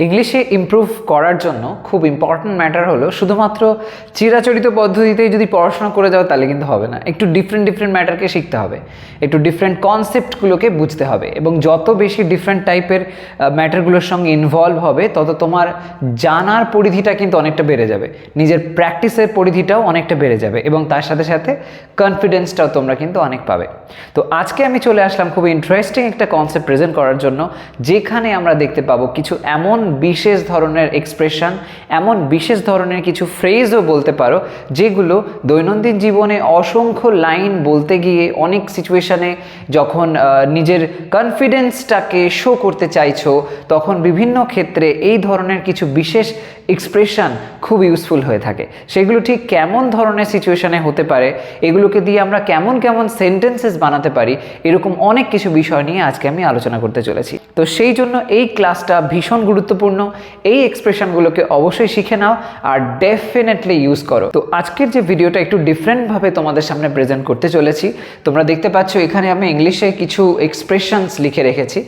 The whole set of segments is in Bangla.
ইংলিশে ইমপ্রুভ করার জন্য খুব ইম্পর্ট্যান্ট ম্যাটার হলো শুধুমাত্র চিরাচরিত পদ্ধতিতেই যদি পড়াশোনা করে যাও তাহলে কিন্তু হবে না। একটু ডিফারেন্ট ডিফারেন্ট ম্যাটারকে শিখতে হবে। একটু ডিফারেন্ট কনসেপ্টগুলোকে বুঝতে হবে এবং যত বেশি ডিফারেন্ট টাইপের ম্যাটারগুলোর সঙ্গে ইনভলভ হবে, তত তোমার জানার পরিধিটা কিন্তু অনেকটা বেড়ে যাবে। নিজের প্র্যাকটিসের পরিধিটাও অনেকটা বেড়ে যাবে এবং তার সাথে সাথে কনফিডেন্সটাও তোমরা কিন্তু অনেক পাবে। তো আজকে আমি চলে আসলাম খুব ইন্টারেস্টিং একটা কনসেপ্ট প্রেজেন্ট করার জন্য, যেখানে আমরা দেখতে পাবো কিছু এমন বিশেষ ধরনের এক্সপ্রেশন এমন বিশেষ ধরনের কিছু ফ্রেজও বলতে পারো, যেগুলো দৈনন্দিন জীবনে অসংখ্য লাইন বলতে গিয়ে অনেক সিচুয়েশানে যখন নিজের কনফিডেন্সটাকে শো করতে চাইছো, তখন বিভিন্ন ক্ষেত্রে এই ধরনের কিছু বিশেষ এক্সপ্রেশন খুব ইউজফুল হয়ে থাকে। সেগুলো ঠিক কেমন ধরনের সিচুয়েশনে হতে পারে, এগুলোকে দিয়ে আমরা কেমন কেমন সেন্টেন্সেস বানাতে পারি, এরকম অনেক কিছু বিষয় নিয়ে আজকে আমি আলোচনা করতে চলেছি। তো সেই জন্য এই ক্লাসটা ভীষণ গুরুত্বপূর্ণ। এই এক্সপ্রেশনগুলোকে অবশ্যই শিখে নাও আর ডেফিনেটলি ইউজ করো। তো আজকের যে ভিডিওটা একটু ডিফারেন্টভাবে তোমাদের সামনে প্রেজেন্ট করতে চলেছি, তোমরা দেখতে পাচ্ছ এখানে আমি ইংলিশে কিছু এক্সপ্রেশনস লিখে রেখেছি।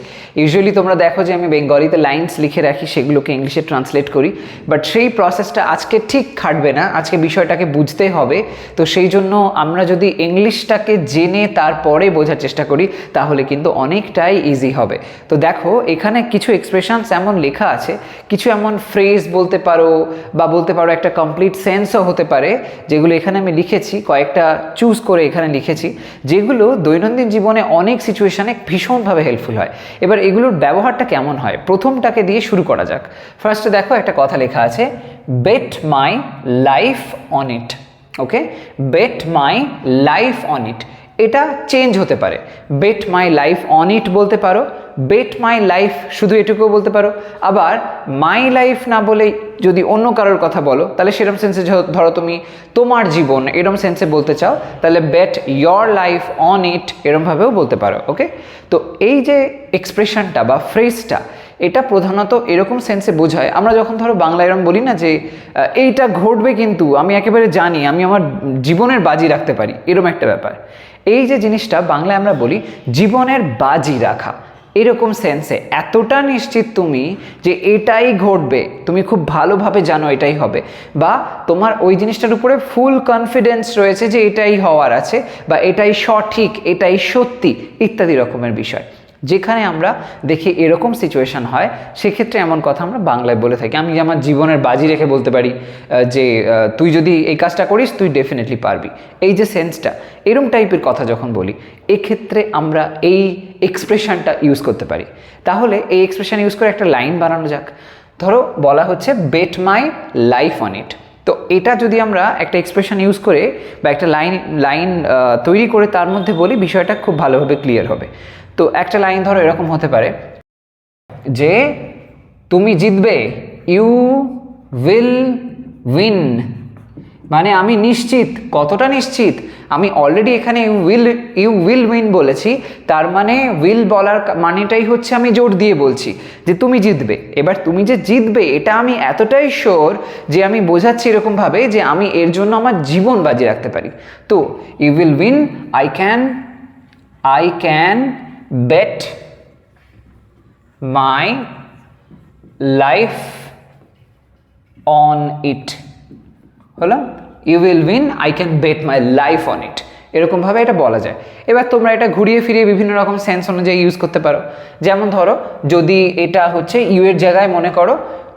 ইউজুয়ালি তোমরা দেখো যে আমি বেঙ্গলিতে লাইন্স লিখে রাখি, সেগুলোকে ইংলিশে ট্রান্সলেট করি। বাট সেই প্রসেসটা আজকে ঠিক খাটবে না, আজকে বিষয়টাকে বুঝতে হবে। তো সেই জন্য আমরা যদি ইংলিশটাকে জেনে তারপরে বোঝার চেষ্টা করি, তাহলে কিন্তু অনেকটাই ইজি হবে। তো দেখো, এখানে কিছু এক্সপ্রেশনস এমন লেখা আছে। কিছু এমন ফ্রেজ বলতে পারো বা বলতে পারো একটা কমপ্লিট সেন্সও হতে পারে, যেগুলো এখানে আমি লিখেছি, কয়েকটা চুজ করে এখানে লিখেছি, যেগুলো দৈনন্দিন জীবনে অনেক সিচুয়েশানে ভীষণভাবে হেল্পফুল হয়। এবার এগুলোর ব্যবহারটা কেমন হয়? প্রথমটাকে দিয়ে শুরু করা যাক। ফার্স্টে দেখো একটা কথা লেখা আছে bet my life on it okay bet my life on it এটা চেঞ্জ হতে পারে। Bet my life on it বলতে পারো বেট মাই লাইফ শুধু এটুকুও বলতে পারো। আবার মাই লাইফ না বলে যদি অন্য কারোর কথা বলো, তাহলে সেরকম সেন্সে ধরো তুমি তোমার জীবন এরম সেন্সে বলতে চাও, তাহলে bet your life on it এরমভাবেও বলতে পারো ওকে তো এই যে এক্সপ্রেশনটা বা ফ্রেজটা এটা প্রধানত এরকম সেন্সে বোঝায়। আমরা যখন ধরো বাংলা এরম বলি না যে এইটা ঘটবে কিন্তু, আমি একেবারে জানি, আমি আমার জীবনের বাজি রাখতে পারি, এরম একটা ব্যাপার। এই যে জিনিসটা বাংলায় আমরা বলি জীবনের বাজি রাখা। এরকম সেন্সে এতটা নিশ্চিত তুমি যে এটাই ঘটবে, তুমি খুব ভালোভাবে জানো এটাই হবে। বা তোমার ওই জিনিসটার উপরে ফুল কনফিডেন্স রয়েছে যে এটাই হওয়ার আছে, বা এটাই সঠিক, এটাই সত্যি, ইত্যাদি রকমের বিষয়। যেখানে আমরা দেখি এরকম সিচুয়েশন হয়, সেক্ষেত্রে এমন কথা আমরা বাংলায় বলে থাকি। আমি আমার জীবনের বাজি রেখে বলতে পারি যে তুই যদি এই কাজটা করিস, তুই ডেফিনেটলি পারবি। এই যে সেন্সটা এরম টাইপের কথা যখন বলি, এক্ষেত্রে আমরা এই এক্সপ্রেশনটা ইউজ করতে পারি। তাহলে এই এক্সপ্রেশন ইউজ করে একটা লাইন বানানো যাক। ধরো, বলা হচ্ছে bet my life on it তো এটা যদি আমরা একটা এক্সপ্রেশন ইউজ করে বা একটা লাইন লাইন তৈরি করে তার মধ্যে বলি, বিষয়টা খুব ভালোভাবে ক্লিয়ার হবে। তো একটা লাইন ধরো, এরকম হতে পারে। যে, তুমি জিতবে ইউ উইল উইন মানে আমি নিশ্চিত, কতটা নিশ্চিত? আমি অলরেডি এখানে you will you will win বলেছি। তার মানে উইল বলার মানেটাই হচ্ছে আমি জোর দিয়ে বলছি, যে তুমি জিতবে। এবার তুমি যে জিতবে, এটা আমি এতটাই শিওর যে আমি বোঝাচ্ছি এরকমভাবে যে আমি এর জন্য আমার জীবন বাজি রাখতে পারি। তো you will win I can I can bet my life on it. হলো you will win I can bet my life on it এরকমভাবে এটা বলা যায়। এবার তোমরা এটা ঘুরিয়ে ফিরিয়ে বিভিন্ন রকম সেন্স অনুযায়ী ইউজ করতে পারো। যেমন ধরো, যদি এটা হচ্ছে ইউ এর জায়গায় মনে করো,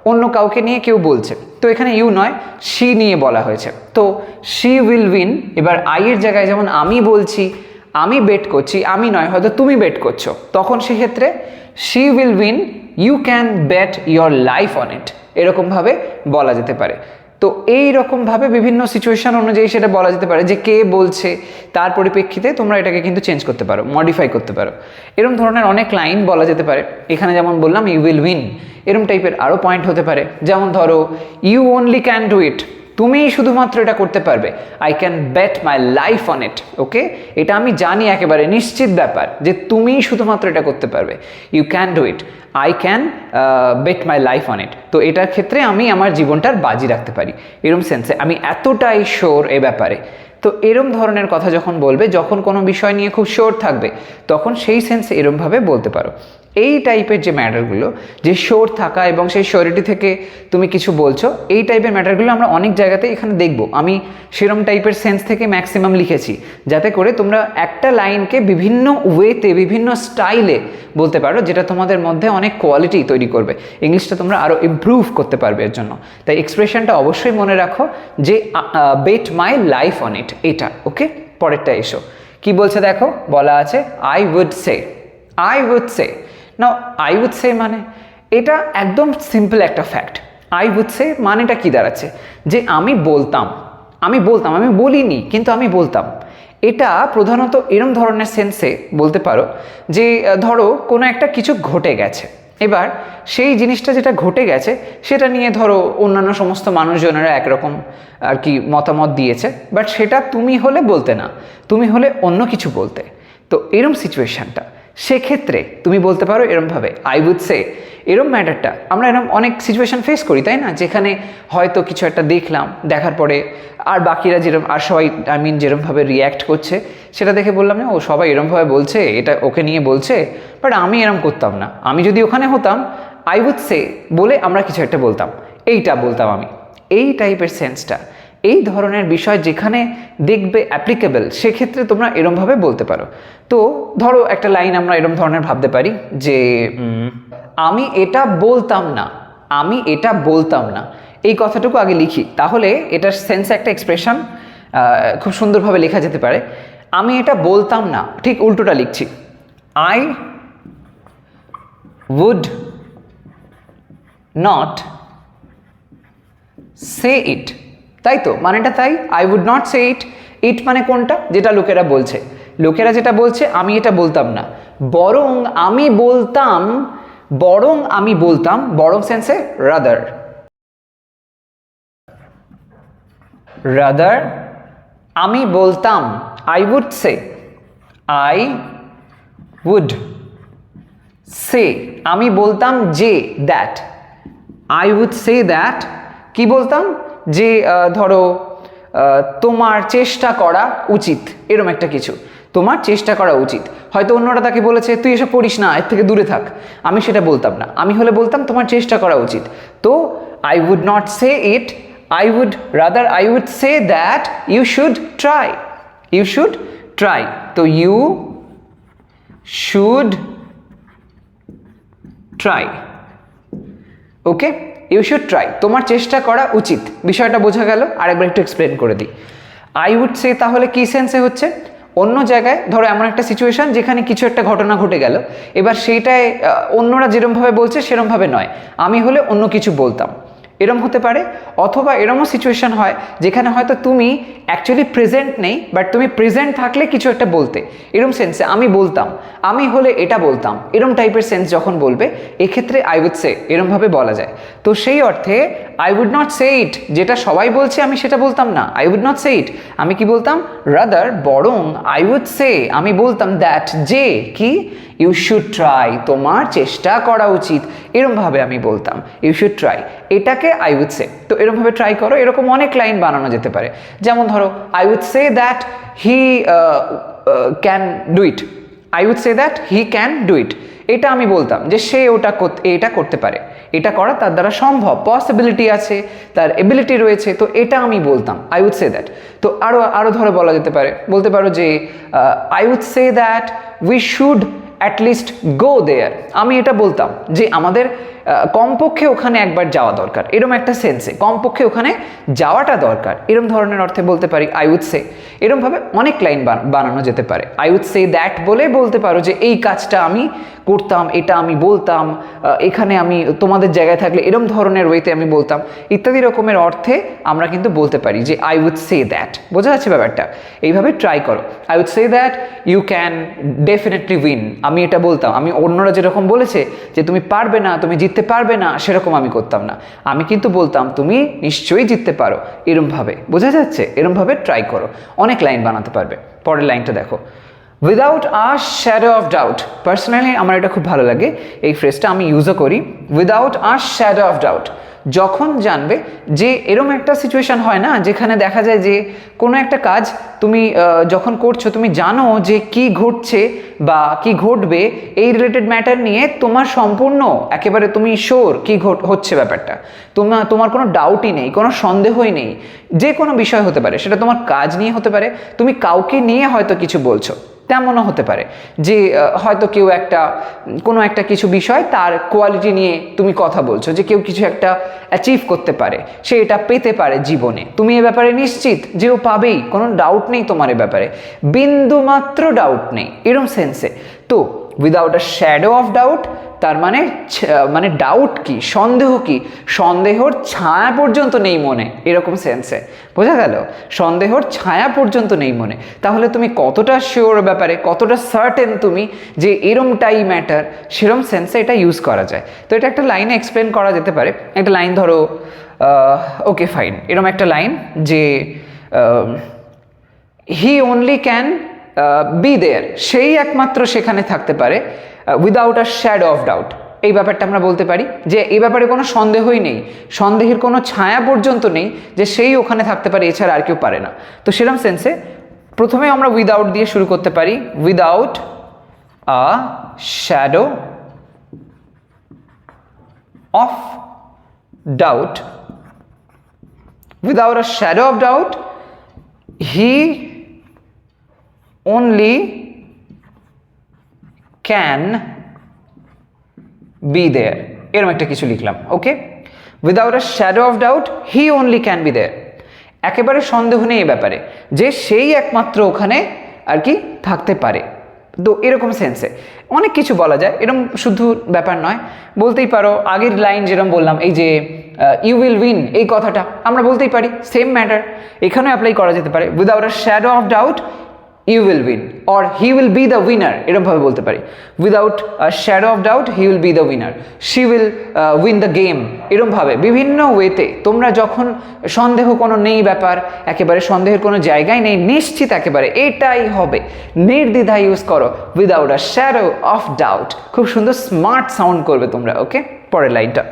অন্য কাউকে নিয়ে কেউ বলছে, তো এখানে ইউ নয় শি নিয়ে বলা হয়েছে। তো শি উইল উইন এবার আই এর জায়গায় যেমন আমি বলছি আমি বেট করছি, আমি নয়, হয়তো তুমি বেট করছ। তখন সেক্ষেত্রে she will win you can bet your life on it এরকমভাবে বলা যেতে পারে। তো এই রকমভাবে বিভিন্ন সিচুয়েশন অনুযায়ী সেটা বলা যেতে পারে যে কে বলছে, তার পরিপ্রেক্ষিতে তোমরা এটাকে কিন্তু চেঞ্জ করতে পারো মডিফাই করতে পারো। এরকম ধরনের অনেক লাইন বলা যেতে পারে। এখানে যেমন বললাম ইউ উইল উইন এরম টাইপের আরও পয়েন্ট হতে পারে। যেমন ধরো you only can do it তুমিই শুধুমাত্র এটা করতে পারবে। I can bet my life on it okay এটা আমি জানি একেবারে, নিশ্চিত ব্যাপার যে তুমিই শুধুমাত্র এটা করতে পারবে। You can do it I can bet my life on it তো এটার ক্ষেত্রে আমি আমার জীবনটার বাজি রাখতে পারি। এরম সেন্সে আমি এতটাই শোর এ ব্যাপারে। তো এরম ধরনের কথা যখন বলবে, যখন কোনো বিষয় নিয়ে খুব শোর থাকবে, তখন সেই সেন্সে এরমভাবে বলতে পারো। এই টাইপের যে ম্যাটারগুলো যে শোর থাকা এবং সেই শোরিটি থেকে তুমি কিছু বলছো, এই টাইপের ম্যাটারগুলো আমরা অনেক জায়গাতে এখানে দেখব। আমি সেরম টাইপের সেন্স থেকে ম্যাক্সিমাম লিখেছি, যাতে করে তোমরা একটা লাইনকে বিভিন্ন ওয়েতে বিভিন্ন স্টাইলে বলতে পারো, যেটা তোমাদের মধ্যে অনেক কোয়ালিটি তৈরি করবে। ইংলিশটা তোমরা আরও ইমপ্রুভ করতে পারবে এর জন্য। তাই এক্সপ্রেশনটা অবশ্যই মনে রাখো যে bet my life on it এটা ওকে পরেরটা এসো। কি বলছে দেখো? বলা আছে I would say I would say now I would say মানে এটা একদম সিম্পল একটা ফ্যাক্ট আই উড সে মানেটা কি দাঁড়াচ্ছে? যে আমি বলতাম আমি বলতাম, আমি বলিনি, কিন্তু আমি বলতাম। এটা প্রধানত এরম ধরনের সেন্সে বলতে পারো যে, ধরো কোনো একটা কিছু ঘটে গেছে। এবার সেই জিনিসটা যেটা ঘটে গেছে, সেটা নিয়ে ধরো অন্যান্য সমস্ত মানুষজনেরা একরকম আর কি মতামত দিয়েছে বাট সেটা তুমি হলে বলতে না। তুমি হলে অন্য কিছু বলতে। তো এরম সিচুয়েশানটা সেক্ষেত্রে তুমি বলতে পারো এরমভাবে আই উড সে এরম ম্যাটারটা আমরা এরম অনেক সিচুয়েশন ফেস করি, তাই না? যেখানে হয়তো কিছু একটা দেখলাম, দেখার পরে আর বাকিরা যেরম, আর সবাই আই মিন যেরমভাবে রিয়্যাক্ট করছে, সেটা দেখে বললাম না ও, সবাই এরমভাবে বলছে, এটা ওকে নিয়ে বলছে বাট আমি এরম করতাম না। আমি যদি ওখানে হতাম আই উড সে বলে আমরা কিছু একটা বলতাম। এইটা বলতাম আমি। এই টাইপের সেন্সটা এই ধরনের বিষয় যেখানে দেখবে অ্যাপ্লিকেবল সেক্ষেত্রে তোমরা এরমভাবে বলতে পারো। তো ধরো একটা লাইন আমরা এরম ধরনের ভাবতে পারি যে আমি এটা বলতাম না, আমি এটা বলতাম না। এই কথাটুকু আগে লিখি, তাহলে এটার সেন্সে একটা এক্সপ্রেশন খুব সুন্দরভাবে লেখা যেতে পারে। আমি এটা বলতাম না, ঠিক উল্টোটা লিখছি। I would not say it তাই তো মানেটা তাই? I would not say it it মানে কোনটা? যেটা লোকেরা বলছে। লোকেরা যেটা বলছে, আমি এটা বলতাম না। বরং আমি বলতাম, বরং আমি বলতাম, বরং সেন্সে রাদার রাদার আমি বলতাম I would say I would say আমি বলতাম যে that I would say that কি বলতাম? যে ধরো তোমার চেষ্টা করা উচিত, এরম একটা কিছু। তোমার চেষ্টা করা উচিত। হয়তো অন্যরা তাকে বলেছে, তুই এসব করিস না, এর থেকে দূরে থাক। আমি সেটা বলতাম না। আমি হলে বলতাম, তোমার চেষ্টা করা উচিত। তো I would not say it I would rather I would say that you should try you should try তো you should try okay you should try তোমার চেষ্টা করা উচিত। বিষয়টা বোঝা গেল, আরেকবার একটু এক্সপ্লেন করে দিই। আই উড সে তাহলে কী সেন্সে হচ্ছে? অন্য জায়গায়, ধরো এমন একটা সিচুয়েশান যেখানে কিছু একটা ঘটনা ঘটে গেল। এবার সেইটায় অন্যরা যেরমভাবে বলছে, সেরমভাবে নয়। আমি হলে অন্য কিছু বলতাম। এরম হতে পারে, অথবা এরমও সিচুয়েশন হয় যেখানে হয়তো তুমি অ্যাকচুয়ালি প্রেজেন্ট নেই বাট তুমি প্রেজেন্ট থাকলে কিছু একটা বলতে। এরম সেন্সে আমি বলতাম, আমি হলে এটা বলতাম, এরম টাইপের সেন্স যখন বলবে, এক্ষেত্রে আই উড সে এরমভাবে বলা যায়। তো সেই অর্থে I would not say it যেটা সবাই বলছে, আমি সেটা বলতাম না। I would not say it আমি কি বলতাম? রাদার বরং আই উড সে আমি বলতাম দ্যাট যে, কি? ইউ শুড ট্রাই তোমার চেষ্টা করা উচিত। এরমভাবে আমি বলতাম। ইউ শুড ট্রাই এটাকে আই উড সে তো এরমভাবে ট্রাই করো। এরকম অনেক লাইন বানানো যেতে পারে। যেমন ধরো I would say that he can do it I would say that he can do it এটা আমি বলতাম যে সে ওটা এটা করতে পারে। এটা করা তার দ্বারা সম্ভব। পসিবিলিটি আছে, তার এবিলিটি রয়েছে, তো এটা আমি বলতাম। আই উড সে দ্যাট তো আরও আরও ধরে বলা যেতে পারে। বলতে পারো যে I would say that we should at least go there আমি এটা বলতাম যে আমাদের কমপক্ষে ওখানে একবার যাওয়া দরকার। এরম একটা সেন্সে কমপক্ষে ওখানে যাওয়াটা দরকার। এরম ধরনের অর্থে বলতে পারি আই উড সে এরমভাবে অনেক লাইন বানানো যেতে পারে। আই উড সে দ্যাট বলে বলতে পারো যে, এই কাজটা আমি করতাম, এটা আমি বলতাম এখানে আমি তোমাদের জায়গায় থাকলে, এরম ধরনের ওয়েতে আমি বলতাম। ইত্যাদি রকমের অর্থে আমরা কিন্তু বলতে পারি যে আই উড সে দ্যাট বোঝা যাচ্ছে ব্যাপারটা? এইভাবে ট্রাই করো। I would say that you can definitely win আমি এটা বলতাম। আমি অন্যরা যেরকম বলেছে যে, তুমি পারবে না, তুমি জিততে পারবে না, সেরকম আমি করতাম না। আমি কিন্তু বলতাম, তুমি নিশ্চয়ই জিততে পারো। এরমভাবে, বোঝা যাচ্ছে? এরমভাবে ট্রাই করো। অনেক লাইন বানাতে পারবে। পরের লাইনটা দেখো। Without a shadow of doubt personally আমার এটা খুব ভালো লাগে। এই ফ্রেজটা আমি ইউজও করি। Without a shadow of doubt যখন জানবে যে এরম একটা সিচুয়েশন হয় না, যেখানে দেখা যায় যে কোনো একটা কাজ তুমি যখন করছ, তুমি জানো যে কি ঘটছে বা কি ঘটবে, এই রিলেটেড ম্যাটার নিয়ে তোমার সম্পূর্ণ, একেবারে তুমি শোর কি ঘট, হচ্ছে ব্যাপারটা। তোমার তোমার কোনো ডাউটই নেই, কোনো সন্দেহই নেই। যে কোনো বিষয় হতে পারে, সেটা তোমার কাজ নিয়ে হতে পারে, তুমি কাউকে নিয়ে হয়তো কিছু বলছো। তেমনও হতে পারে যে হয়তো কেউ একটা, কোনো একটা কিছু বিষয় তার কোয়ালিটি নিয়ে তুমি কথা বলছো যে, কেউ কিছু একটা অ্যাচিভ করতে পারে, সে এটা পেতে পারে জীবনে। তুমি এ ব্যাপারে নিশ্চিত যে, ও পাবেই, কোনো ডাউট নেই তোমার এ ব্যাপারে। বিন্দুমাত্র ডাউট নেই, এরম সেন্সে তো without a shadow of doubt তার মানে মানে ডাউট কি, সন্দেহ কি? সন্দেহর ছায়া পর্যন্ত নেই মনে, এরকম সেন্সে বোঝা গেল? সন্দেহর ছায়া পর্যন্ত নেই মনে। তাহলে তুমি কতটা শিওর ব্যাপারে, কতটা সার্টেন তুমি যে এরমটাই ম্যাটার সেরম সেন্সে এটা ইউজ করা যায়? তো এটা একটা লাইনে এক্সপ্লেন করা যেতে পারে। একটা লাইন ধরো ওকে ফাইন এরম একটা লাইন যে he only can be there সেই একমাত্র সেখানে থাকতে পারে। Without a shadow of doubt এই ব্যাপারটা আমরা বলতে পারি যে এই ব্যাপারে কোনো সন্দেহই নেই। সন্দেহের কোনো ছায়া পর্যন্ত নেই যে সেই ওখানে থাকতে পারে, এছাড়া আর কেউ পারে না। তো সেরকম সেন্সে প্রথমে আমরা উইদাউট দিয়ে শুরু করতে পারি। Without a shadow of doubt without a shadow of doubt he only can be there. এরকম একটা কিছু লিখলাম okay without a shadow of doubt he only can be there একেবারে সন্দেহ নেই এ ব্যাপারে যে সেই একমাত্র ওখানে আর কি থাকতে পারে। তো এরকম সেন্সে অনেক কিছু বলা যায়, এরকম শুধু ব্যাপার নয়। বলতেই পারো, আগের লাইন যেরকম বললাম, এই যে ইউ উইল উইন এই কথাটা আমরা বলতেই পারি সেম ম্যাটার এখানেও অ্যাপ্লাই করা যেতে পারে। Without a shadow of doubt you will win or he will be the winner এরকমভাবে বলতে পারি। Without shadow of doubt he will be the winner she will win the game এরমভাবে বিভিন্ন ওয়েতে তোমরা যখন সন্দেহ কোনো নেই ব্যাপার, একেবারে সন্দেহের কোনো জায়গায় নেই, নিশ্চিত একেবারে এটাই হবে। নির্দ্বিধা ইউজ করো without a shadow of doubt খুব সুন্দর স্মার্ট সাউন্ড করবে তোমরা ওকে পরের লাইনটা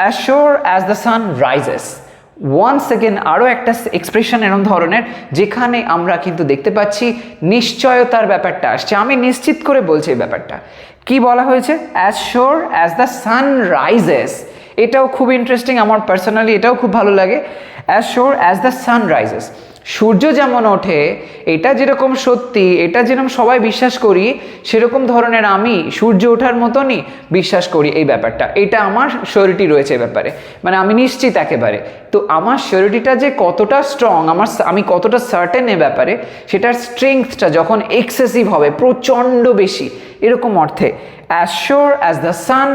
as as the sun rises once second আরও একটা এক্সপ্রেশন এরকম ধরনের, যেখানে আমরা কিন্তু দেখতে পাচ্ছি নিশ্চয়তার ব্যাপারটা আসছে। আমি নিশ্চিত করে বলছি এই ব্যাপারটা। কি বলা হয়েছে? As sure as the sun rises এটাও খুব ইন্টারেস্টিং আমার পার্সোনালি এটাও খুব ভালো লাগে। As sure as the sun rises সূর্য যেমন ওঠে, এটা যেরকম সত্যি, এটা যেরকম সবাই বিশ্বাস করি, সেরকম ধরনের আমি সূর্য ওঠার মতনই বিশ্বাস করি এই ব্যাপারটা। এটা আমার শরীরটি রয়েছে ব্যাপারে। মানে আমি নিশ্চিত একেবারে। তো আমার শরীরটিটা যে কতটা স্ট্রং আমার আমি কতটা সার্টেন এ ব্যাপারে, সেটার স্ট্রেংথটা যখন এক্সেসিভ হবে, প্রচণ্ড বেশি, এরকম অর্থে as sure as the sun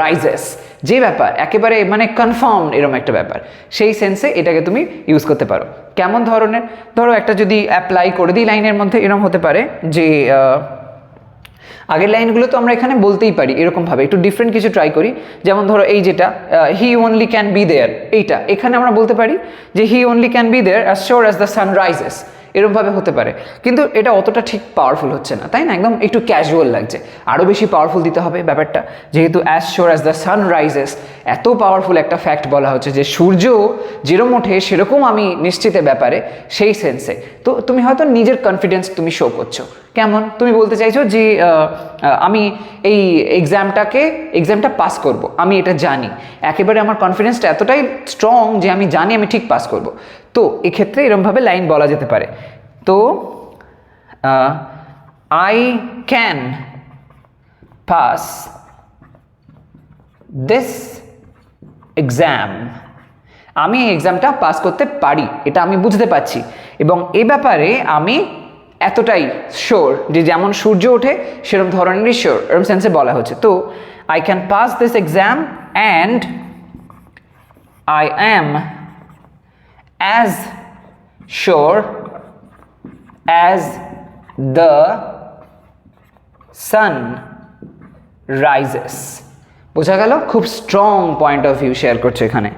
rises যে ব্যাপার, একেবারে মানে কনফার্ম এরকম একটা ব্যাপার। সেই সেন্সে এটাকে তুমি ইউজ করতে পারো। কেমন ধরনের? ধরো একটা যদি অ্যাপ্লাই করে দিই লাইনের মধ্যে এরকম হতে পারে যে আগের লাইনগুলো তো আমরা এখানে বলতেই পারি এরকমভাবে, একটু ডিফারেন্ট কিছু ট্রাই করি। যেমন ধরো এই যেটা he only can be there এইটা। এখানে আমরা বলতে পারি যে he only can be there as sure as the sun rises এরকমভাবে হতে পারে। কিন্তু এটা অতটা ঠিক পাওয়ারফুল হচ্ছে না, তাই না? একদম একটু ক্যাজুয়াল লাগছে। আরও বেশি পাওয়ারফুল দিতে হবে ব্যাপারটা। যেহেতু as sure as the sun rises এত পাওয়ারফুল একটা ফ্যাক্ট বলা হচ্ছে যে সূর্য যেরম ওঠে, সেরকম আমি নিশ্চিতের ব্যাপারে সেই সেন্সে তো তুমি হয়তো নিজের কনফিডেন্স তুমি শো করছ। কেমন? তুমি বলতে চাইছো যে আমি এই এক্সামটাকে এক্সামটা পাস করব। আমি এটা জানি। একেবারে আমার কনফিডেন্সটা এতটাই স্ট্রং যে আমি জানি আমি ঠিক পাস করব। তো, এক্ষেত্রে এরমভাবে লাইন বলা যেতে পারে। তো I can pass this exam আমি এই এক্সামটা পাস করতে পারি। এটা আমি বুঝতে পারছি। এবং এ ব্যাপারে আমি এতটাই শিওর যে যেমন সূর্য ওঠে সেরকম ধরনেরই শিওর এরকম সেন্সে বলা হচ্ছে। তো I can pass this exam and I am as sure as the sun rises বোঝা গেল? খুব strong point of view share করছে এখানে।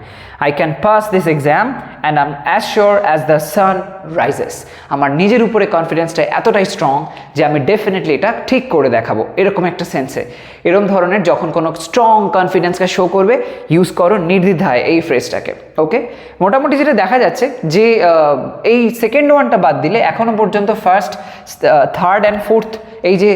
I can pass this exam and am as sure as the sun rises আমার নিজের উপরে কনফিডেন্সটা এতটাই স্ট্রং যে আমি ডেফিনেটলি এটা ঠিক করে দেখাবো। এরকম একটা সেন্সে এরকম ধরনের যখন কোনো স্ট্রং কনফিডেন্সকে শো করবে ইউজ করো নির্দ্বিধায় এই ফ্রেজটাকে ওকে মোটামুটি যেটা দেখা যাচ্ছে যে এই সেকেন্ড ওয়ানটা বাদ দিলে এখনও পর্যন্ত ফার্স্ট থার্ড অ্যান্ড ফোর্থ এই যে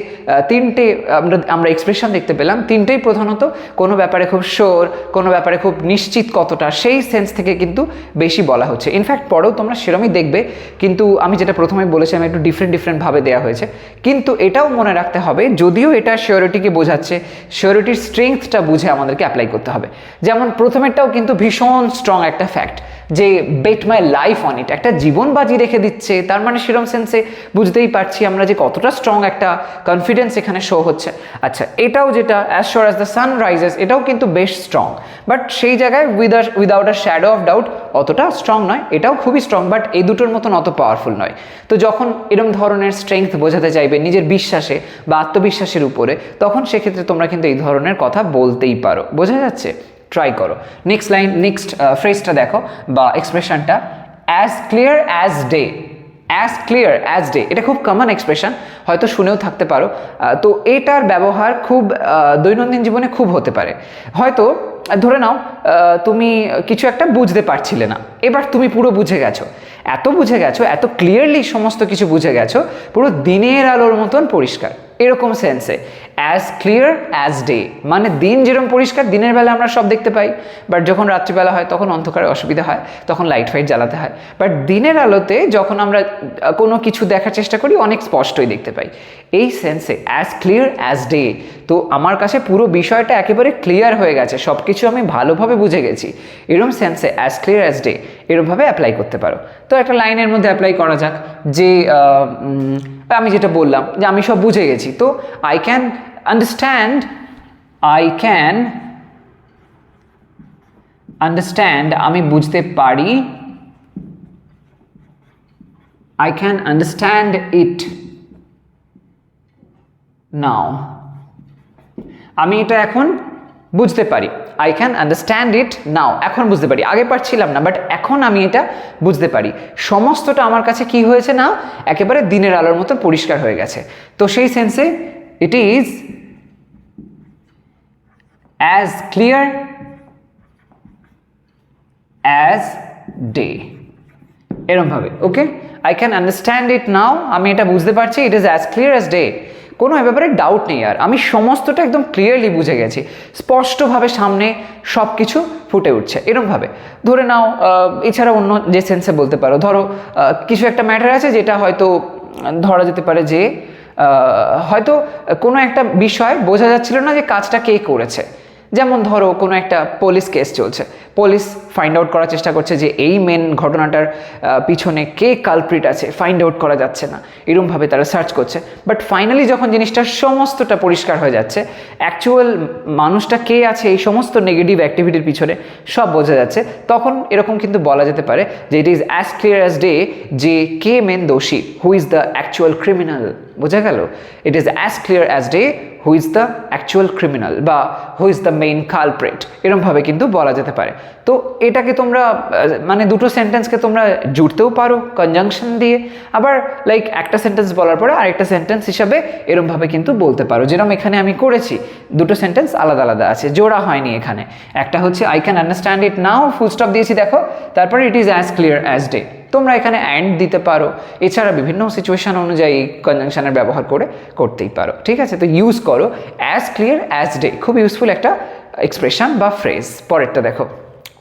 তিনটে আমরা আমরা এক্সপ্রেশন দেখতে পেলাম, তিনটেই প্রধানত কোনো ব্যাপারে খুব শোর কোনো ব্যাপারে খুব নিশ্চিত কতটা, সেই সেন্স থেকে কিন্তু বেশি বলা হচ্ছে। ইনফ্যাক্ট পরেও তোমরা সেরমই দেখবে, কিন্তু আমি যেটা প্রথমে বলেছিলাম একটু ডিফারেন্ট ডিফারেন্টভাবে দেওয়া হয়েছে। কিন্তু এটাও মনে রাখতে হবে, যদিও এটা শিওরিটিকে বোঝাচ্ছে শিওরিটির স্ট্রেংথটা বুঝে আমাদেরকে অ্যাপ্লাই করতে হবে। যেমন প্রথমেরটাও কিন্তু ভীষণ স্ট্রং একটা ফ্যাক্ট যে bet my life on it একটা জীবন বাজি রেখে দিচ্ছে, তার মানে সেরম সেন্সে বুঝতেই পারছি আমরা যে কতটা স্ট্রং একটা কনফিডেন্স এখানে শো হচ্ছে। আচ্ছা এটাও যেটা as sure as the sun rises এটাও কিন্তু বেশ স্ট্রং বাট সেই জায়গায় whether without a shadow of doubt অতটা স্ট্রং নয়, এটাও খুবই স্ট্রং বাট এই দুটোর মতন অত পাওয়ারফুল নয়। তো যখন এরম ধরনের স্ট্রেংথ বোঝাতে চাইবে নিজের বিশ্বাসে বা আত্মবিশ্বাসের উপরে, তখন সেক্ষেত্রে তোমরা কিন্তু এই ধরনের কথা বলতেই পারো। বোঝা যাচ্ছে? ট্রাই করো। নেক্সট লাইন নেক্সট ফ্রেজটা দেখো বা এক্সপ্রেশনটা as clear as day as clear as day এটা খুব কমন এক্সপ্রেশন হয়তো শুনেও থাকতে পারো। তো এটার ব্যবহার খুব দৈনন্দিন জীবনে খুব হতে পারে। হয়তো, ধরে নাও তুমি কিছু একটা বুঝতে পারছিলে না, এবার তুমি পুরো বুঝে গেছো। এত বুঝে গেছো, এত ক্লিয়ারলি সমস্ত কিছু বুঝে গেছো, পুরো দিনের আলোর মতন পরিষ্কার। এরকম সেন্সে অ্যাজ ক্লিয়ার অ্যাজ ডে মানে দিন যেরকম পরিষ্কার, দিনের বেলা আমরা সব দেখতে পাই। বাট যখন রাত্রিবেলা হয়, তখন অন্ধকারে অসুবিধা হয়। তখন লাইট ফাইট জ্বালাতে হয়। বাট দিনের আলোতে যখন আমরা কোনো কিছু দেখার চেষ্টা করি, অনেক স্পষ্টই দেখতে পাই। এই সেন্সে অ্যাজ ক্লিয়ার অ্যাজ ডে তো আমার কাছে পুরো বিষয়টা একেবারে ক্লিয়ার হয়ে গেছে। সব কিছু আমি ভালোভাবে বুঝে গেছি। এরম সেন্সে অ্যাজ ক্লিয়ার অ্যাজ ডে এরমভাবে অ্যাপ্লাই করতে পারো। তো একটা লাইনের মধ্যে অ্যাপ্লাই করা যাক যে আমি যেটা বললাম যে আমি সব বুঝে গেছি। তো I can understand I can understand আমি বুঝতে পারি I can understand it now আমি এটা এখন বুঝতে পারি। I can understand it now এখন বুঝতে পারি। আগে পারছিলাম না বাট এখন আমি এটা বুঝতে পারি। সমস্তটা আমার কাছে কি হয়েছে না? একেবারে দিনের আলোর মতো পরিষ্কার হয়ে গেছে। তো সেই সেন্সে it is as clear as day এরমভাবে okay I can understand it now আমি এটা বুঝতে পারছি। It is as clear as day কোনো ব্যাপারে ডাউট নেই আর। আমি সমস্তটা একদম ক্লিয়ারলি বুঝে গেছি। স্পষ্টভাবে সামনে সব কিছু ফুটে উঠছে, এরমভাবে। ধরে নাও এছাড়া অন্য যে সেন্সে বলতে পারো, ধরো কিছু একটা ম্যাটার আছে যেটা হয়তো ধরা যেতে পারে যে হয়তো কোনো একটা বিষয় বোঝা যাচ্ছিল না যে কাজটা কে করেছে। যেমন ধরো কোনো একটা পুলিশ কেস চলছে। পুলিশ ফাইন্ড আউট করার চেষ্টা করছে যে এই মেন ঘটনাটার পিছনে কে কালপ্রিট আছে ফাইন্ড আউট করা যাচ্ছে না। এরমভাবে তারা সার্চ করছে। বাট ফাইনালি যখন জিনিসটা সমস্তটা পরিষ্কার হয়ে যাচ্ছে অ্যাকচুয়াল মানুষটা কে আছে, এই সমস্ত নেগেটিভ অ্যাক্টিভিটির পিছনে সব বোঝা যাচ্ছে। তখন এরকম কিন্তু বলা যেতে পারে যে it is as clear as day যে কে মেন দোষী who is the actual criminal বোঝা গেল? It is as clear as day who is the actual criminal বা who is the main culprit এরমভাবে কিন্তু বলা যেতে পারে। তো এটাকে তোমরা মানে দুটো সেন্টেন্সকে তোমরা জুড়তেও পারো কনজাংশন দিয়ে। আবার লাইক একটা সেন্টেন্স বলার পরে আরেকটা সেন্টেন্স হিসাবে এরমভাবে কিন্তু বলতে পারো। যেরকম এখানে আমি করেছি, দুটো সেন্টেন্স আলাদা আলাদা আছে, জোড়া হয়নি এখানে। একটা হচ্ছে I can understand it now full stop দিয়েছি, দেখো। তারপরে it is as clear as day তোমরা এখানে অ্যান্ড দিতে পারো। এছাড়া বিভিন্ন সিচুয়েশন অনুযায়ী কনজাংশনের ব্যবহার করে করতেই পারো। ঠিক আছে? তো ইউজ করো। অ্যাজ ক্লিয়ার অ্যাজ ডে খুব ইউজফুল একটা এক্সপ্রেশন বা ফ্রেজ পরেরটা দেখো।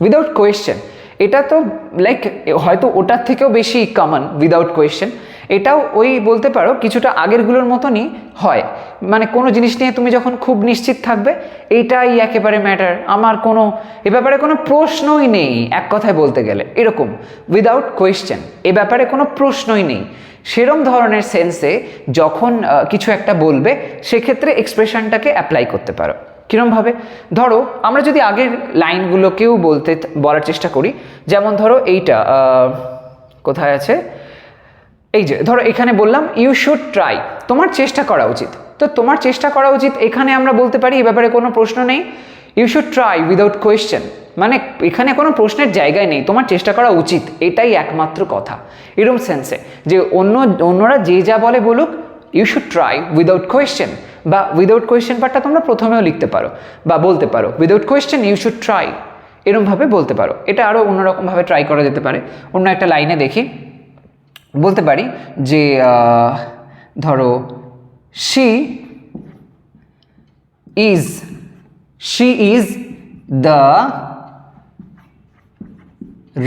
উইদাউট কোয়েশ্চেন এটা তো লাইক হয়তো ওটার থেকেও বেশি কমন উইদাউট কোয়েশ্চেন এটাও ওই বলতে পারো কিছুটা আগেরগুলোর মতনই হয়। মানে কোনো জিনিস নিয়ে তুমি যখন খুব নিশ্চিত থাকবে, এইটাই একেবারে ম্যাটার আমার কোনো, এ ব্যাপারে কোনো প্রশ্নই নেই এক কথায় বলতে গেলে। এরকম উইদাউট কোয়েশ্চেন এ ব্যাপারে কোনো প্রশ্নই নেই। সেরম ধরনের সেন্সে যখন কিছু একটা বলবে, সেক্ষেত্রে এক্সপ্রেশনটাকে অ্যাপ্লাই করতে পারো। কীরমভাবে ধরো, আমরা যদি আগের লাইনগুলোকেও বলতে, বলার চেষ্টা করি, যেমন ধরো এইটা কোথায় আছে? এই যে, ধরো এখানে বললাম ইউ শুড ট্রাই তোমার চেষ্টা করা উচিত। তো তোমার চেষ্টা করা উচিত, এখানে আমরা বলতে পারি, এ ব্যাপারে কোনো প্রশ্ন নেই। You should try without question মানে এখানে কোনো প্রশ্নের জায়গায় নেই, তোমার চেষ্টা করা উচিত, এটাই একমাত্র কথা। এরম সেন্সে যে অন্য, অন্যরা যে যা বলে বলুক you should try without question বা উইদাউট কোয়েশ্চেন পার্টটা তোমরা প্রথমেও লিখতে পারো, বা বলতে পারো without question you should try এরমভাবে বলতে পারো। এটা আরও অন্যরকমভাবে ট্রাই করা যেতে পারে। অন্য একটা লাইনে দেখি। বলতে পারি যে ধরো she is she is the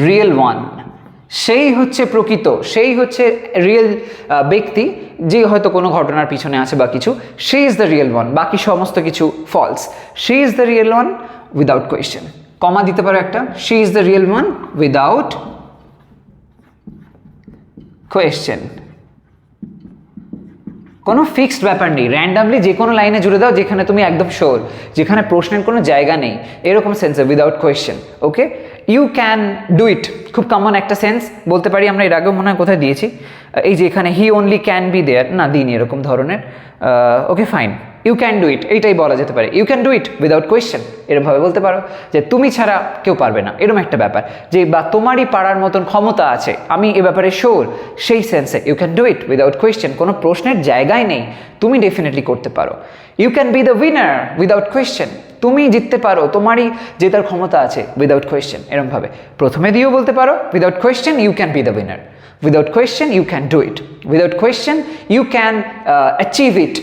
real one সেই হচ্ছে প্রকৃত, সেই হচ্ছে রিয়েল ব্যক্তি যে হয়তো কোনো ঘটনার পিছনে আছে বা কিছু। She is the real one বাকি সমস্ত কিছু false she is the real one without question comma দিতে পারো একটা। She is the real one without question কোনো ফিক্সড ব্যাপার নেই। র্যান্ডামলি যে কোনো লাইনে জুড়ে দাও যেখানে তুমি একদম শোর যেখানে প্রশ্নের কোনো জায়গা নেই। এরকম সেন্সে without question okay you can do it খুব কমন একটা সেন্স বলতে পারি আমরা এর আগেও মনে হয় কোথায় দিয়েছি। এই যে এখানে he only can be there না দিইনি এরকম ধরনের okay fine you can do it এইটাই বলা যেতে পারে you can do it without question এরমভাবে বলতে পারো, যে তুমি ছাড়া কেউ পারবে না এরকম একটা ব্যাপার, যে বা তোমারই পারার মতন ক্ষমতা আছে, আমি এ ব্যাপারে শোর সেই সেন্সে you can do it without question কোনো প্রশ্নের জায়গায় নেই, তুমি ডেফিনেটলি করতে পারো you can be the winner without question তুমি জিততে পারো, তোমারই জেতার ক্ষমতা আছে উইদাউট কোয়েশ্চেন এরমভাবে, প্রথমে দিয়েও বলতে পারো without question you can be the winner without question you can do it without question you can achieve it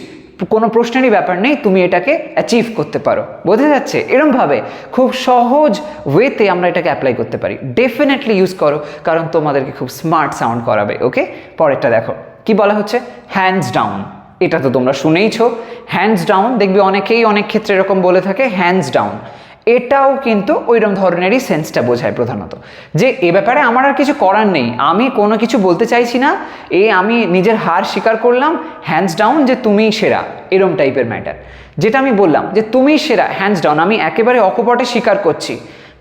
কোনো প্রশ্নেরই ব্যাপার নেই, তুমি এটাকে অ্যাচিভ করতে পারো। বোঝা যাচ্ছে? এরমভাবে খুব সহজ ওয়েতে আমরা এটাকে অ্যাপ্লাই করতে পারি। ডেফিনেটলি ইউজ করো, কারণ তোমাদেরকে খুব স্মার্ট সাউন্ড করাবে ওকে পরেরটা দেখো। কি বলা হচ্ছে? হ্যান্ডস ডাউন এটা তো তোমরা শুনেইছো। হ্যান্ডস ডাউন দেখবি অনেকেই অনেক ক্ষেত্রে এরকম বলে থাকে হ্যান্ডস ডাউন এটাও কিন্তু ওইরকম ধরনেরই সেন্সটা বোঝায় প্রধানত। যে এ ব্যাপারে আমার আর কিছু করার নেই। আমি কোনো কিছু বলতে চাইছি না। এ আমি নিজের হার স্বীকার করলাম হ্যান্ডস ডাউন যে তুমিই সেরা, এরম টাইপের ম্যাটার যেটা আমি বললাম যে তুমিই সেরা হ্যান্ডস ডাউন আমি একেবারে অকপটে স্বীকার করছি।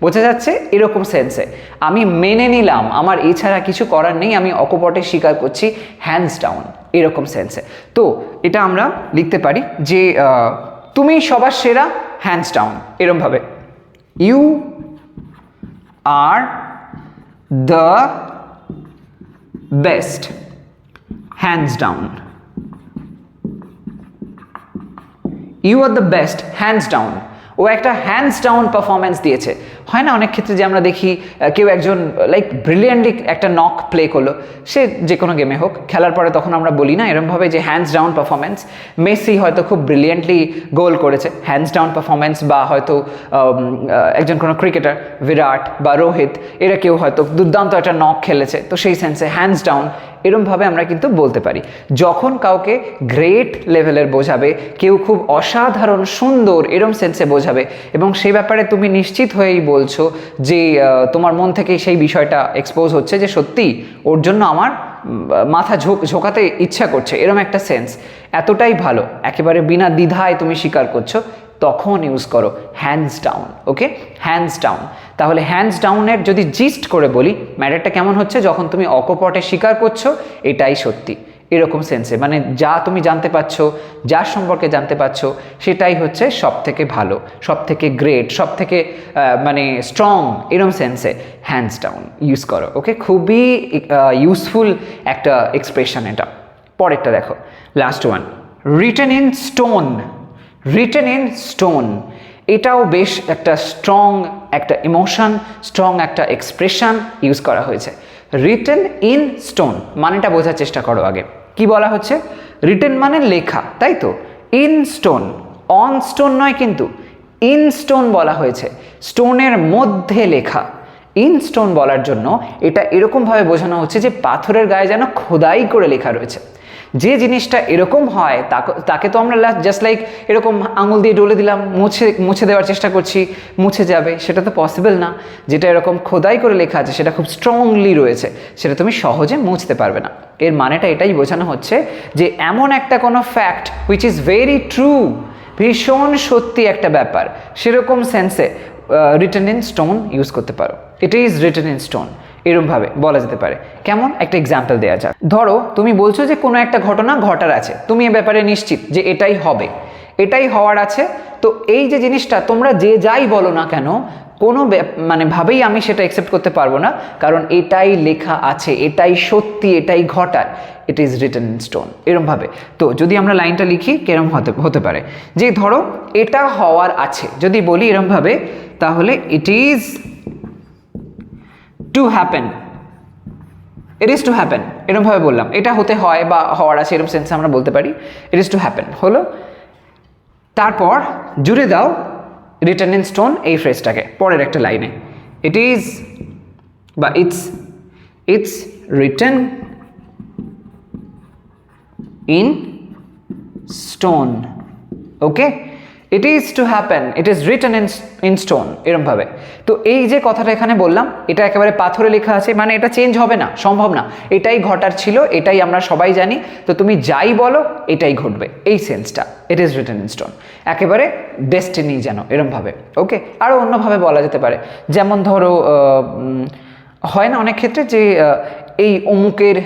বোঝা যাচ্ছে? এরকম সেন্সে আমি মেনে নিলাম, আমার এছাড়া কিছু করার নেই, আমি অকপটে স্বীকার করছি হ্যান্ডস ডাউন এরকম সেন্সে তো, এটা আমরা লিখতে পারি যে তুমি সবার সেরা হ্যান্ডস ডাউন এরমভাবে। You are the best hands down you are the best hands down ও একটা হ্যান্ডস ডাউন পারফরমেন্স দিয়েছে। হয় না অনেক ক্ষেত্রে যে আমরা দেখি কেউ একজন লাইক ব্রিলিয়ান্টলি একটা নক প্লে করল, সে যে কোনো গেমে হোক, খেলার পরে তখন আমরা বলি না এরমভাবে যে হ্যান্ডস ডাউন পারফরমেন্স মেসি হয়তো খুব ব্রিলিয়ান্টলি গোল করেছে হ্যান্ডস ডাউন পারফরমেন্স বা হয়তো একজন কোনো ক্রিকেটার বিরাট বা রোহিত, এরা কেউ হয়তো দুর্দান্ত একটা নক খেলেছে, তো সেই সেন্সে হ্যান্ডস ডাউন এরমভাবে আমরা কিন্তু বলতে পারি। যখন কাউকে গ্রেট লেভেলের বোঝাবে, কেউ খুব অসাধারণ, সুন্দর এরম সেন্সে বোঝাবে এবং সেই ব্যাপারে তুমি নিশ্চিত হয়েই বলছো যে তোমার মন থেকে সেই বিষয়টা এক্সপোজ হচ্ছে যে সত্যি ওর জন্য আমার মাথা ঝোঁক, ঝোঁকাতে ইচ্ছা করছে, এরম একটা সেন্স এতটাই ভালো। একেবারে বিনা দ্বিধায় তুমি স্বীকার করছ, তখন ইউজ করো hands down okay hands down তাহলে হ্যান্ডস ডাউনের যদি জিস্ট করে বলি ম্যাটারটা কেমন হচ্ছে? যখন তুমি অকপটে স্বীকার করছ, এটাই সত্যি। এরকম সেন্সে মানে যা তুমি জানতে পারছ যার সম্পর্কে জানতে পারছ, সেটাই হচ্ছে সব থেকে ভালো সব থেকে গ্রেট সব থেকে মানে স্ট্রং এরম সেন্সে হ্যান্ডস ডাউন ইউজ করো ওকে খুবই ইউজফুল একটা এক্সপ্রেশন এটা। পরেরটা দেখো। Last one written in stone written in stone এটাও বেশ একটা স্ট্রং একটা ইমোশন স্ট্রং একটা এক্সপ্রেশন ইউজ করা হয়েছে। রিটেন ইন স্টোন মানেটা বোঝার চেষ্টা করো আগে। কি বলা হচ্ছে? রিটেন মানে লেখা, তাই তো? ইন স্টোন অন স্টোন নয় কিন্তু ইন স্টোন বলা হয়েছে। স্টোনের মধ্যে লেখা। ইন স্টোন বলার জন্য এটা এরকমভাবে বোঝানো হচ্ছে যে পাথরের গায়ে যেন খোদাই করে লেখা রয়েছে। যে জিনিসটা এরকম হয় তাকে তো আমরা জাস্ট লাইক এরকম আঙুল দিয়ে ডলে দিলাম, মুছে মুছে দেওয়ার চেষ্টা করছি, মুছে যাবে, সেটা তো পসিবল না। যেটা এরকম খোদাই করে লেখা আছে, সেটা খুব স্ট্রংলি রয়েছে, সেটা তুমি সহজে মুছতে পারবে না। এর মানেটা এটাই বোঝানো হচ্ছে যে এমন একটা কোনো fact which is very true ভীষণ সত্যি একটা ব্যাপার, সেরকম সেন্সে রিটেন ইন স্টোন ইউজ করতে পারো। It is written in stone এরমভাবে বলা যেতে পারে। কেমন? একটা এক্সাম্পল দেওয়া যাক। ধরো, তুমি বলছো যে কোনো একটা ঘটনা ঘটার আছে। তুমি এ ব্যাপারে নিশ্চিত যে এটাই হবে। এটাই হওয়ার আছে। তো এই যে জিনিসটা, তোমরা যে যাই বলো না কেন, কোনো মানে ভাবেই আমি সেটা অ্যাকসেপ্ট করতে পারব না। কারণ এটাই লেখা আছে, এটাই সত্যি, এটাই ঘটার। It is written in stone এরমভাবে। তো যদি আমরা লাইনটা লিখি, কেরম হতে হতে পারে। যে ধরো, এটা হওয়ার আছে। যদি বলি এরমভাবে, তাহলে it is to happen it is to happen এরমভাবে বললাম। এটা হতে হয় বা হওয়ার আছে এরকম সেন্সে আমরা বলতে পারি। ইট ইজ টু হ্যাপেন হলো, তারপর জুড়ে দাও রিটার্ন ইন স্টোন এই ফ্রেজটাকে পরের একটা লাইনে। ইট ইজ বা it's it's written in stone okay it is to happen it is written in in stone এরমভাবে তো এই যে কথাটা এখানে বললাম, এটা একেবারে পাথরে লেখা আছে মানে এটা চেঞ্জ হবে না, সম্ভব না। এটাই ঘটার ছিল, এটাই আমরা সবাই জানি। তো তুমি যাই বলো, এটাই ঘটবে। এই সেন্সটা it is written in stone একেবারে ডেস্টিনি যেন এরমভাবে ওকে আরও অন্যভাবে বলা যেতে পারে। যেমন ধরো হয় না অনেক ক্ষেত্রে যে এই অমুকের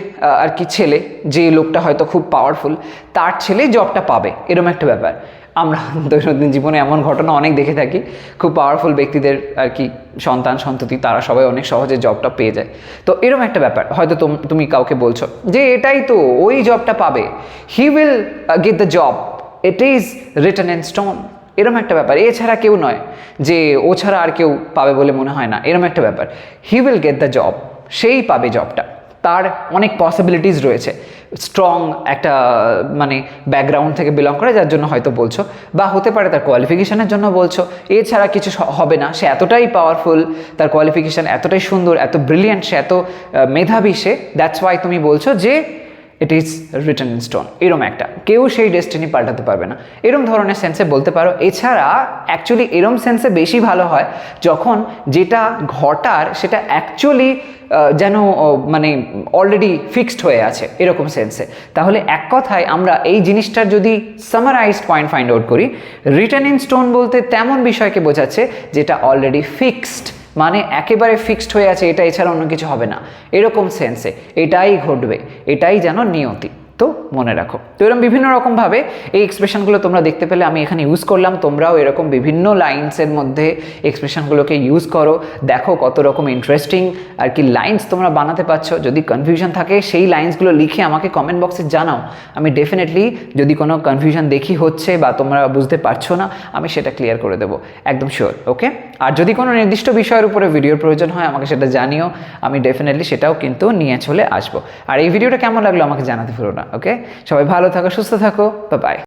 আর কি ছেলে, যে লোকটা হয়তো খুব পাওয়ারফুল তার ছেলে জবটা পাবে। এরকম একটা ব্যাপার। আমরা দৈনন্দিন জীবনে এমন ঘটনা অনেক দেখে থাকি। খুব পাওয়ারফুল ব্যক্তিদের আর কি সন্তান, সন্ততি, তারা সবাই অনেক সহজে জবটা পেয়ে যায়। তো এরকম একটা ব্যাপার, হয়তো তোম- কাউকে বলছো যে এটাই তো, ওই জবটা পাবে। He will get the job it is written in stone এরম একটা ব্যাপার, এছাড়া কেউ নয় যে ও ছাড়া আর কেউ পাবে বলে মনে হয় না। এরম একটা ব্যাপার। He will get the job সেই পাবে জবটা তার অনেক পসিবিলিটিস রয়েছে। স্ট্রং একটা মানে ব্যাকগ্রাউন্ড থেকে বিলং করে, যার জন্য হয়তো বলছো। বা হতে পারে তার কোয়ালিফিকেশনের জন্য বলছো। এছাড়া কিছু হবে না। সে এতটাই পাওয়ারফুল তার কোয়ালিফিকেশান এতটাই সুন্দর, এত ব্রিলিয়েন্ট সে এত মেধাবী সে। দ্যাটস ওয়াই তুমি বলছো যে it is written in stone এরম একটা। কেউ সেই ডেস্টিনি পাল্টাতে পারবে না। এরম ধরনের সেন্সে বলতে পারো। এছাড়া অ্যাকচুয়ালি এরম সেন্সে বেশি ভালো হয় যখন যেটা ঘটার সেটা অ্যাকচুয়ালি যেন মানে অলরেডি ফিক্সড হয়ে আছে এরকম সেন্সে তাহলে এক কথায় আমরা এই জিনিসটার যদি সামারাইজড পয়েন্ট ফাইন্ড আউট করি রিটার্ন ইন স্টোন বলতে তেমন বিষয়কে বোঝাচ্ছে যেটা অলরেডি ফিক্সড মানে একেবারে ফিক্সড হয়ে আছে, এটা এছাড়া অন্য কিছু হবে না। এরকম সেন্সে এটাই ঘটবে, এটাই যেন নিয়তি। তো মনে রাখো, তো এরকম বিভিন্ন রকমভাবে এই এক্সপ্রেশনগুলো তোমরা দেখতে পেলে, আমি এখানে ইউজ করলাম, তোমরাও এরকম বিভিন্ন লাইন্সের মধ্যে এক্সপ্রেশনগুলোকে ইউজ করো। দেখো কত রকম ইন্টারেস্টিং আর কি লাইন্স তোমরা বানাতে পারছ। যদি কনফিউশন থাকে, সেই লাইন্সগুলো লিখে আমাকে কমেন্ট বক্সে জানাও। আমি ডেফিনেটলি যদি কোনো কনফিউশন দেখি হচ্ছে বা তোমরা বুঝতে পারছ না, আমি সেটা ক্লিয়ার করে দেবো। একদম শিওর ওকে আর যদি কোনো নির্দিষ্ট বিষয়ের উপরে ভিডিওর প্রয়োজন হয়, আমাকে সেটা জানিও। আমি ডেফিনেটলি সেটাও কিন্তু নিয়ে চলে আসব। আর এই ভিডিওটা কেমন লাগল আমাকে জানাতে ভুলো না ওকে সবাই ভালো থাকো, সুস্থ থাকো বা বাই